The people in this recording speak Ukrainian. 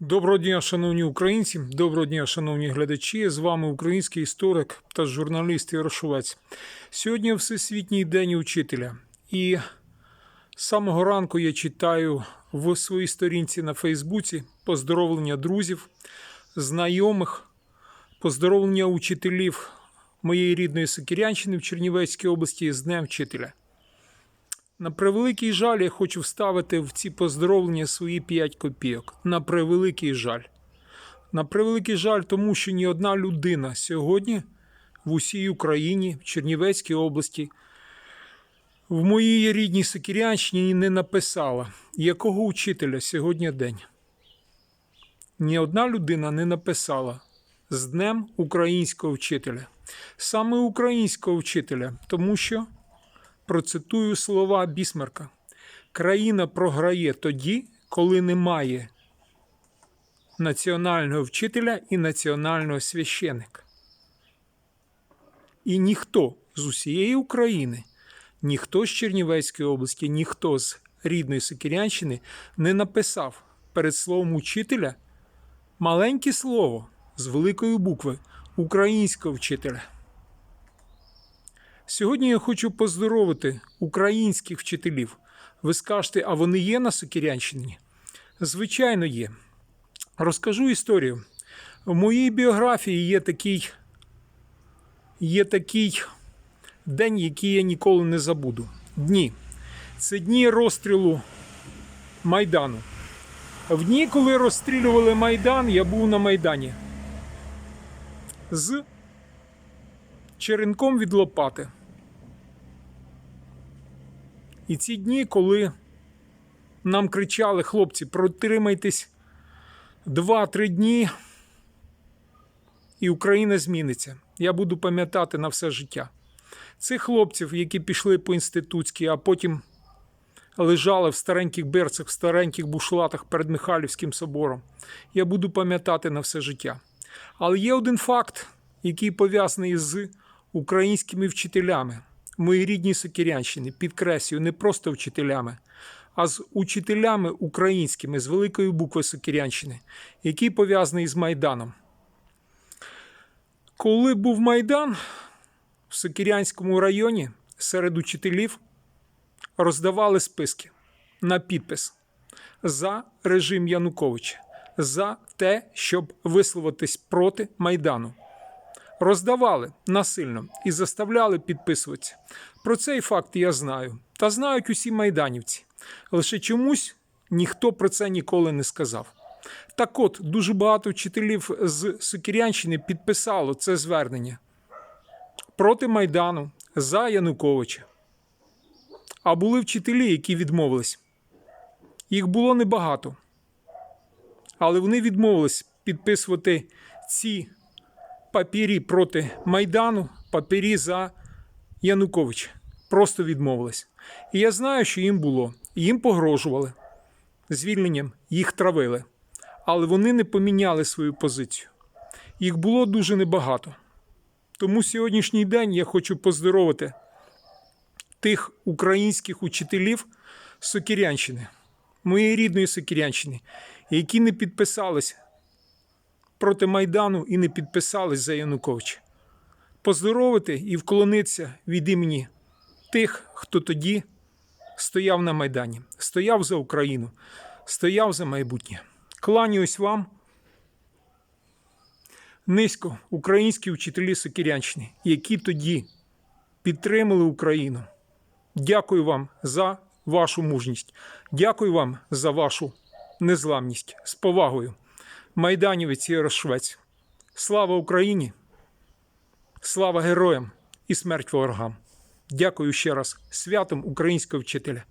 Доброго дня, шановні українці, доброго дня, шановні глядачі. З вами український історик та журналіст Ярошовець. Сьогодні Всесвітній день учителя. І з самого ранку я читаю в своїй сторінці на Фейсбуці поздоровлення друзів, знайомих, поздоровлення учителів моєї рідної Сокирянщини в Чернівецькій області з Днем вчителя. На превеликий жаль, я хочу вставити в ці поздоровлення свої 5 копійок. На превеликий жаль. На превеликий жаль, тому що ні одна людина сьогодні в усій Україні, в Чернівецькій області, в моїй рідній Сокирянщині не написала, якого учителя сьогодні день. Ні одна людина не написала з Днем українського вчителя. Саме українського вчителя, тому що процитую слова Бісмарка. Країна програє тоді, коли немає національного вчителя і національного священика. І ніхто з усієї України, ніхто з Чернівецької області, ніхто з рідної Сокирянщини не написав перед словом учителя маленьке слово з великої букви українського вчителя. Сьогодні я хочу поздоровити українських вчителів. Ви скажете, а вони є на Сокирянщині? Звичайно, є. Розкажу історію. В моїй біографії є такий, є такий день, який я ніколи не забуду. Дні. Це дні розстрілу Майдану. В дні, коли розстрілювали Майдан, я був на Майдані. З черенком від лопати. І ці дні, коли нам кричали хлопці, протримайтесь 2-3 дні, і Україна зміниться. Я буду пам'ятати на все життя. Цих хлопців, які пішли по інститутській, а потім лежали в стареньких берцях, в стареньких бушлатах перед Михайлівським собором, я буду пам'ятати на все життя. Але є один факт, який пов'язаний з українськими вчителями моїй рідній Сокирянщини, підкреслюю, не просто вчителями, а з учителями українськими з великої букви Сокирянщини, який пов'язаний з Майданом. Коли був Майдан в Сокирянському районі серед учителів роздавали списки на підпис за режим Януковича, за те, щоб висловитись проти Майдану роздавали насильно і заставляли підписуватися. Про цей факт я знаю. Та знають усі майданівці. Лише чомусь ніхто про це ніколи не сказав. Так от, дуже багато вчителів з Сокирянщини підписало це звернення проти Майдану за Януковича. А були вчителі, які відмовились. Їх було небагато. Але вони відмовились підписувати ці папірі проти Майдану, папірі за Януковича. Просто відмовились. І я знаю, що їм було. Їм погрожували звільненням, їх травили. Але вони не поміняли свою позицію. Їх було дуже небагато. Тому сьогоднішній день я хочу поздоровити тих українських учителів Сокирянщини, моєї рідної Сокирянщини, які не підписались проти Майдану і не підписались за Януковича. Поздоровити і вклонитися від імені тих, хто тоді стояв на Майдані, стояв за Україну, стояв за майбутнє. Кланяюсь вам. Низько українські вчителі Сокирянщини, які тоді підтримали Україну. Дякую вам за вашу мужність. Дякую вам за вашу незламність. З повагою. Майданівець і Швець. Слава Україні! Слава героям і смерть ворогам! Дякую ще раз святом українського вчителя.